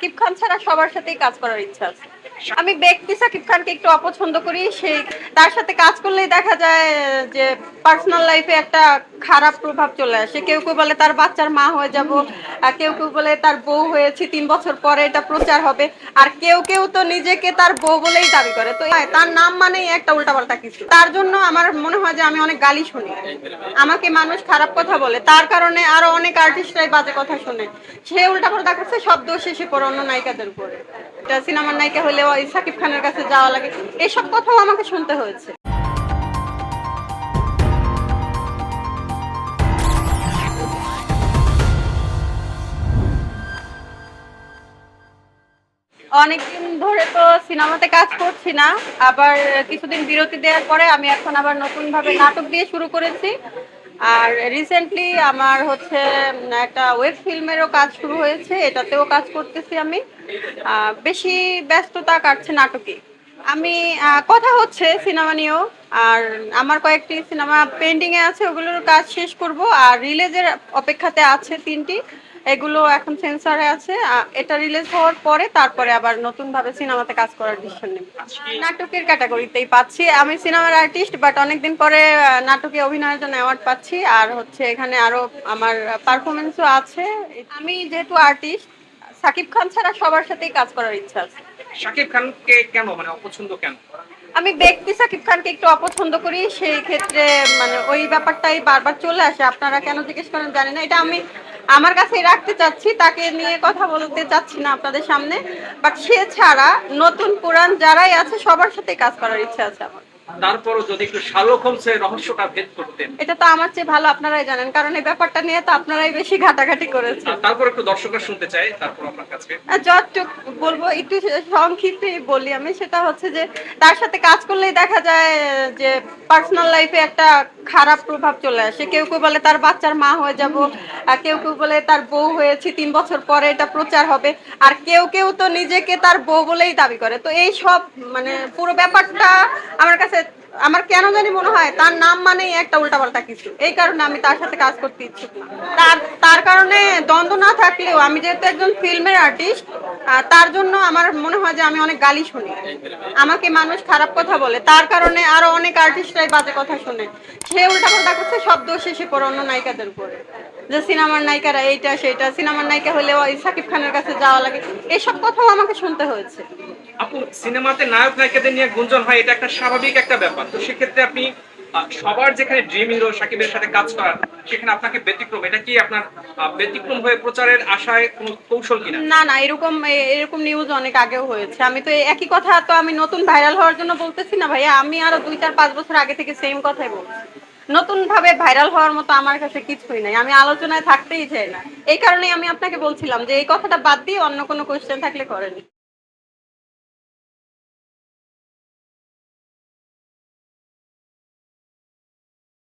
সাকিব খান ছাড়া সবার সাথেই কাজ করার ইচ্ছা আছে। আমি ব্যক্তি সাকিব খানকে একটু অপছন্দ করি সেই তার সাথে কাজ করলেই দেখা যায় যে পার্সোনাল লাইফে একটা খারাপ প্রভাব চলে আসে। কেউ কেউ বলে তার বাচ্চার মা হয়ে যাব, আর কেউ কেউ বলে তার বউ হয়েছে, তিন বছর পরে এটা প্রচার হবে, আর কেউ কেউ তো নিজেকে তার বউ বলেই দাবি করে। তো তার নাম মানেই একটা উল্টাপাল্টা কিছু। তার জন্য আমার মনে হয় যে আমি অনেক গালি শুনি। আমাকে মানুষ খারাপ কথা বলে। তার কারণে আরও অনেক আর্টিস্টরাই বাজে কথা শুনে। সে উল্টাপাল্টা করছে, সব দোষ এসে পড়ে অন্য নায়িকাদের উপরে। এটা সিনেমার নায়িকা হলেও ওই সাকিব খানের কাছে যাওয়া লাগে, এসব কথাও আমাকে শুনতে হয়েছে। অনেকদিন ধরে তো সিনেমাতে কাজ করছি না, আবার কিছুদিন বিরতি দেওয়ার পরে আমি এখন আবার নতুন ভাবে নাটক দিয়ে শুরু করেছি। আর রিসেন্টলি আমার হচ্ছে একটা ওয়েব ফিল্মেরও কাজ শুরু হয়েছে, এটাতেও কাজ করতেছি আমি। বেশি ব্যস্ততা কাটছে নাটকে। আমি কথা হচ্ছে সিনেমা নিয়েও, আর আমার কয়েকটি সিনেমা পেন্ডিংয়ে আছে, ওগুলোর কাজ শেষ করব, আর রিলেজের অপেক্ষাতে আছে তিনটি। এগুলো এখন সেন্সরে আছে। এটা রিলিজ হওয়ার পরে তারপরে আবার নতুন ভাবে সিনেমাতে কাজ করার ডিসিশন নেব। নাটকের ক্যাটাগরিতেই পাচ্ছি। আমি সিনেমার আর্টিস্ট বাট অনেকদিন পরে নাটকে অভিনয়ের জন্য অ্যাওয়ার্ড পাচ্ছি। আর হচ্ছে এখানে আরও আমার পারফরমেন্সও আছে। আমি যেহেতু আর্টিস্ট সাকিব খান ছাড়া সবার সাথেই কাজ করার ইচ্ছা আছে। শাকিব খানকে কেন মানে অপছন্দ কেন? আমি ব্যক্তি সাকিব খানকে একটু অপছন্দ করি। সেই ক্ষেত্রে মানে ওই ব্যাপারটাই বারবার চলে আসে। আপনারা কেন জিজ্ঞেস করেন জানি না। এটা আমি আমার কাছে রাখতে চাচ্ছি, তাকে নিয়ে কথা বলতে চাচ্ছি না আপনাদের সামনে। বাট সে ছাড়া নতুন পুরান যারাই আছে, সবার সাথে কাজ করার ইচ্ছা আছে আমার। তারপরও যদি একটু শার্লক হোমসের রহস্যটা ভেদ করতেন। এটা তো আমার চেয়ে ভালো আপনারাই জানেন কারণ এই ব্যাপারটা নিয়ে তো আপনারাই বেশি ঘাটাঘাটি করেছেন। তারপর একটু দর্শকরা শুনতে চাই তারপর আপনার কাছে। যতটুক বলব একটু সংক্ষিপ্তে বলি আমি সেটা হচ্ছে যে তার সাথে কাজ করলেই দেখা যায় যে পার্সোনাল লাইফে একটা খারাপ প্রভাব চলে আসে। কেউ কেউ বলে তার বাচ্চার মা হয়ে যাব আর কেউ কেউ বলে তার বউ হয়েছে তিন বছর পরে এটা প্রচার হবে আর কেউ কেউ তো নিজেকে তার বউ বলেই দাবি করে। তো এই সব মানে পুরো ব্যাপারটা আমার কাছে আমার কেন জানি মনে হয় তার নাম মানেই একটা উল্টাপাল্টা কিছু। এই কারণে আমি তার সাথে কাজ করতে ইচ্ছুক তার তার কারণে দ্বন্দ্ব না থাকলেও আমি যেহেতু একজন ফিল্মের আর্টিস্ট তার জন্য আমার মনে হয় যে আমি অনেক গালি শুনি। আমাকে মানুষ খারাপ কথা বলে। তার কারণে আরও অনেক আর্টিস্টরাই বাজে কথা শুনে। সে উল্টাপাল্টা করছে, সব দোষ এসে অন্য নায়িকাদের উপরে। যে সিনেমার নায়িকারা এইটা সেটা সিনেমার নায়িকা হলেও সাকিব খানের কাছে যাওয়া লাগে। এসব কথাও আমাকে শুনতে হয়েছে। আপু, সিনেমাতে নায়ক নায়িকাদের নিয়ে গুঞ্জন হয়, এটা একটা স্বাভাবিক একটা ব্যাপার। তো সেক্ষেত্রে আপনি সবার যেখানে ড্রিম হিরো সাকিবের সাথে কাজ করার, সেখানে আপনাকে ব্যতিক্রম, এটা কি আপনার ব্যতিক্রম হয়ে প্রচারের আশায় কোনো কৌশল কিনা? না না, এরকম এরকম নিউজ অনেক আগেও হয়েছে। আমি তো একই কথা তো আমি নতুন ভাইরাল হওয়ার জন্য বলতেছি না ভাইয়া, আমি আরও দুই, চার, পাঁচ বছর আগে থেকে সেম কথাই বলছি। নতুন ভাবে ভাইরাল হওয়ার মতো আমার কাছে কিছুই নাই। আমি আলোচনায় থাকতেই চাই না। এই কারণে আমি আপনাকে বলছিলাম যে এই কথাটা বাদ দিয়ে অন্য কোনো কোয়েশ্চেন থাকলে করেন।